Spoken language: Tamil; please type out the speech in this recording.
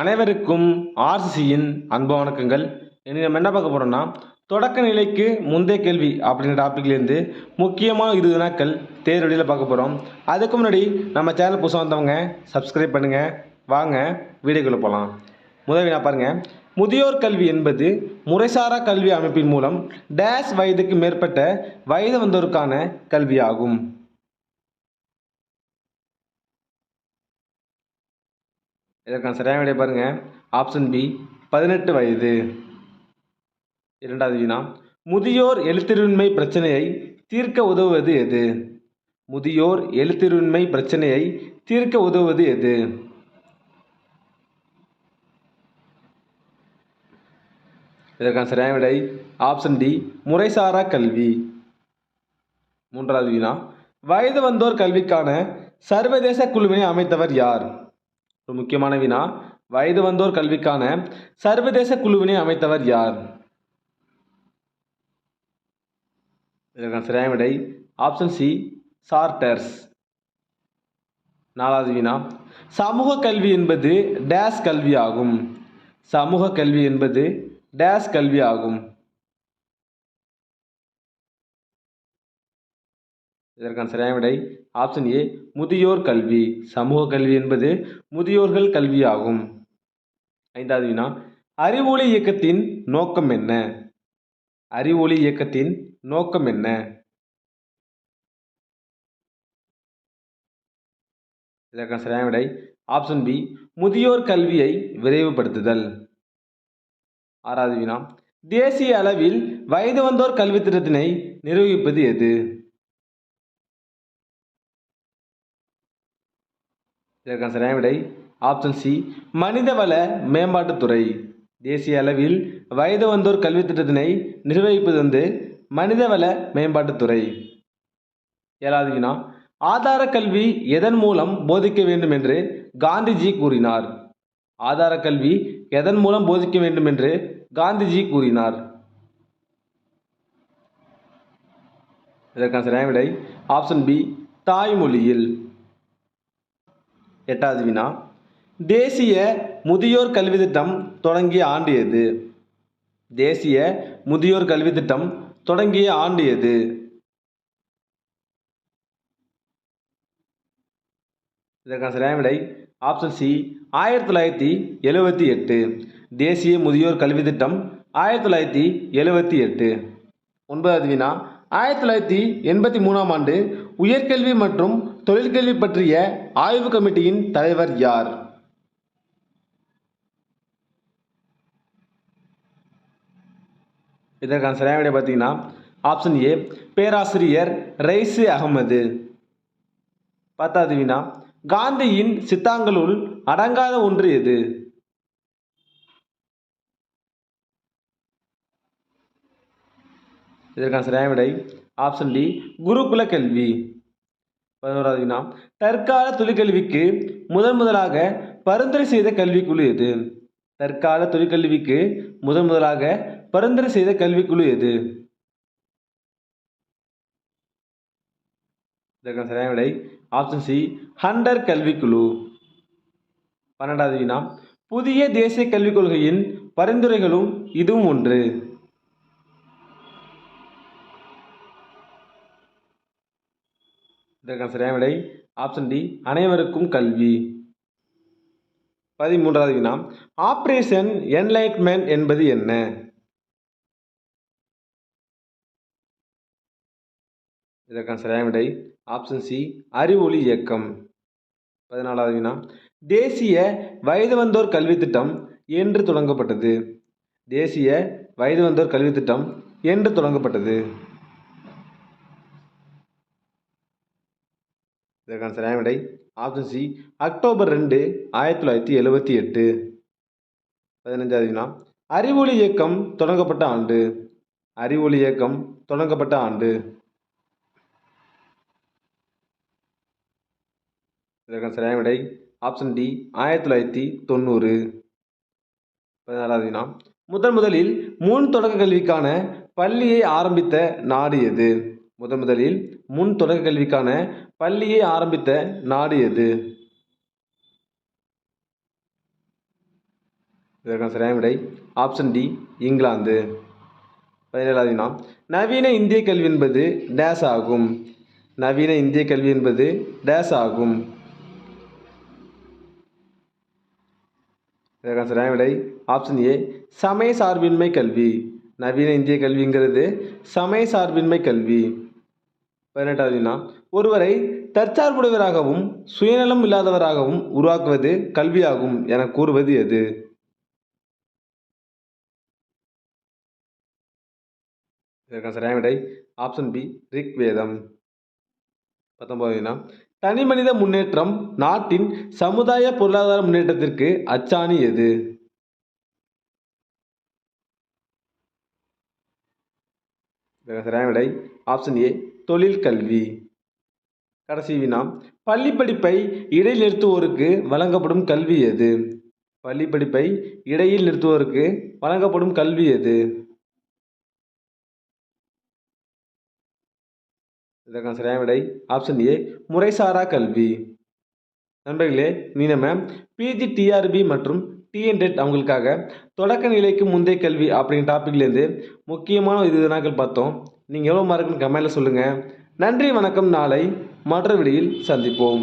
அனைவருக்கும் ஆர்சிசியின் அன்பு வணக்கங்கள். இனி நம்ம என்ன பார்க்க போகிறோம்னா தொடக்க நிலைக்கு முந்தைய கேள்வி அப்படின்ற டாப்பிக்லேருந்து முக்கியமாக இருபது நாட்கள் தேர்வடியில் பார்க்க போகிறோம் அதுக்கு முன்னாடி நம்ம சேனல் புதுசாக வந்தவங்க சப்ஸ்கிரைப் பண்ணுங்கள் வாங்க வீடியோக்குள்ளே போகலாம் முதல் வினா பாருங்கள் முதியோர் கல்வி என்பது முறைசாரா கல்வி அமைப்பின் மூலம் டேஷ் வயதுக்கு மேற்பட்ட வயது வந்தோருக்கான கல்வியாகும். இதற்கான சரியான விடை பாருங்கள் ஆப்ஷன் பி பதினெட்டு வயது. இரண்டாவது வினா முதியோர் எழுத்திருண்மை பிரச்சனையை தீர்க்க உதவுவது எது? முதியோர் எழுத்திருண்மை பிரச்சனையை தீர்க்க உதவுவது எது? இதற்கான சரியான விடை ஆப்ஷன் டி முறைசாரா கல்வி. மூன்றாவது வினா வயது வந்தோர் கல்விக்கான சர்வதேச குழுவினை அமைத்தவர் யார்? ஸோ முக்கியமான வினா. வயது வந்தோர் கல்விக்கான சர்வதேச குழுவினை அமைத்தவர் யார்? இதற்கான சரியான விடை ஆப்ஷன் சி சார்ட்டர்ஸ் நாலாவது வினா. சமூக கல்வி என்பது டேஸ் கல்வி ஆகும் சமூக கல்வி என்பது டேஸ் கல்வி ஆகும் இதற்கான சரியான விடை ஆப்ஷன் ஏ முதியோர் கல்வி. சமூக கல்வி என்பது முதியோர்கள் கல்வி ஆகும் ஐந்தாவது வினா அறிவொளி இயக்கத்தின் நோக்கம் என்ன? அறிவொளி இயக்கத்தின் நோக்கம் என்ன? இதற்கான சரியான விடை ஆப்ஷன் பி முதியோர் கல்வியை விரைவுபடுத்துதல். ஆறாவது வினா தேசிய அளவில் வயது வந்தோர் கல்வி திட்டத்தினை நிரூபிப்பது எது? இதற்கான சரியான விடை ஆப்ஷன் சி மனிதவள மேம்பாட்டுத்துறை. தேசிய அளவில் வயது வந்தோர் கல்வி திட்டத்தினை நிர்வகிப்பது வந்து மனிதவள மேம்பாட்டுத்துறை. ஏழாவது வினா ஆதார கல்வி எதன் மூலம் போதிக்க வேண்டும் என்று காந்திஜி கூறினார். ஆதார கல்வி எதன் மூலம் போதிக்க வேண்டும் என்று காந்திஜி கூறினார். இதற்கான சரியான விடை ஆப்ஷன் பி தாய்மொழியில். எட்டாவது வினா தேசிய முதியோர் கல்வி திட்டம் தொடங்கிய ஆண்டு எது? தேசிய முதியோர் கல்வி திட்டம் தொடங்கிய ஆண்டு எது? இதற்கான சரியான விடை ஆப்ஷன் சி ஆயிரத்தி தொள்ளாயிரத்தி எழுவத்தி எட்டு. தேசிய முதியோர் கல்வி திட்டம் ஆயிரத்தி தொள்ளாயிரத்தி எழுவத்தி எட்டு. ஒன்பதாவது வினா ஆயிரத்தி தொள்ளாயிரத்தி எண்பத்தி மூணாம் ஆண்டு உயர்கல்வி மற்றும் தொழிற்கல்வி பற்றிய ஆய்வு கமிட்டியின் தலைவர் யார்? இதற்கான சரியான விடை பார்த்தீங்கன்னா ஆப்ஷன் ஏ பேராசிரியர் ரைசு அகமது. பத்தாவது வினா காந்தியின் சித்தாங்களுள் அடங்காத ஒன்று எது? இதற்கான சரியான விடை ஆப்ஷன் டி குருகுல கல்வி. பதினோராவது வினா தற்கால தொழிற்கல்விக்கு முதன் முதலாக பரிந்துரை செய்த கல்விக்குழு எது? தற்கால தொழிற்கல்விக்கு முதன் முதலாக பரிந்துரை செய்த கல்விக்குழு எது? இதற்கான சரியான விடை ஆப்ஷன் சி ஹண்டர் கல்விக்குழு. பன்னெண்டாவது வினா புதிய தேசிய கல்விக் கொள்கையின் பரிந்துரைகளும் இதுவும் ஒன்று. இதற்கான சரியான விடை ஆப்ஷன் டி அனைவருக்கும் கல்வி. பதிமூன்றாவது வினா ஆப்ரேஷன் என்லைட்மெண்ட் என்பது என்ன? இதற்கான சரியான விடை ஆப்ஷன் சி அறிவொளி இயக்கம். பதினாலாவது வினா தேசிய வயது வந்தோர் கல்வி திட்டம் என்று தொடங்கப்பட்டது. தேசிய வயது வந்தோர் கல்வி திட்டம் என்று தொடங்கப்பட்டது. இதற்கான சரியான விடை ஆப்ஷன் சி அக்டோபர் ரெண்டு ஆயிரத்தி தொள்ளாயிரத்தி எழுபத்தி எட்டு. பதினஞ்சாவது வினா அறிவொளி இயக்கம் தொடங்கப்பட்ட ஆண்டு. அறிவொளி இயக்கம் தொடங்கப்பட்ட ஆண்டு. இதற்கான சரியான விடை ஆப்ஷன் டி ஆயிரத்தி தொள்ளாயிரத்தி தொண்ணூறு. பதினாறாவது வினா முதன் முதலில் முன் தொடக்க கல்விக்கான பள்ளியை ஆரம்பித்த நாடு எது? முதன் முதலில் முன் தொடக்க கல்விக்கான பள்ளியை ஆரம்பித்த நாடு எது? இதற்கான சரியான விடை ஆப்ஷன் டி இங்கிலாந்து. பதினேழாவது வினா. நவீன இந்திய கல்வி என்பது டேஸ் ஆகும். நவீன இந்திய கல்வி என்பது டேஸ் ஆகும். இதற்கான சரியான விடை ஆப்ஷன் ஏ சமய சார்பின்மை கல்வி. நவீன இந்திய கல்விங்கிறது சமய சார்பின்மை கல்வி. பதினெட்டாவது வினா ஒருவரை தற்சார்புடையவராகவும் சுயநலம் இல்லாதவராகவும் உருவாக்குவது கல்வியாகும் என கூறுவது எது? இதற்கான சரியான விடை ஆப்ஷன் பி ரிக் வேதம் பத்தொன்பது வினா தனி மனித முன்னேற்றம் நாட்டின் சமுதாய பொருளாதார முன்னேற்றத்திற்கு அச்சாணி எது? சரியான விடை ஆப்ஷன் ஏ தொழில் கல்வி. கடைசி வினா பள்ளி படிப்பை இடையில் நிறுத்துவோருக்கு வழங்கப்படும் கல்வி எது? பள்ளி படிப்பை இடையில் நிறுத்துவோருக்கு வழங்கப்படும் கல்வி எது? இதற்கான சரியான விடை ஆப்ஷன் ஏ முறைசாரா கல்வி. நண்பர்களே நீ நம்ம பிஜி டிஆர்பி மற்றும் டிஎன்டெட் அவங்களுக்காக தொடக்க நிலைக்கு முந்தைய கல்வி அப்படிங்கிற டாப்பிக்லேருந்து முக்கியமான இது நாட்கள் பார்த்தோம். நீங்கள் எவ்வளோ மார்க்குன்னு கமெண்டில் சொல்லுங்கள் நன்றி வணக்கம். நாளை மற்ற விடியில் சந்திப்போம்.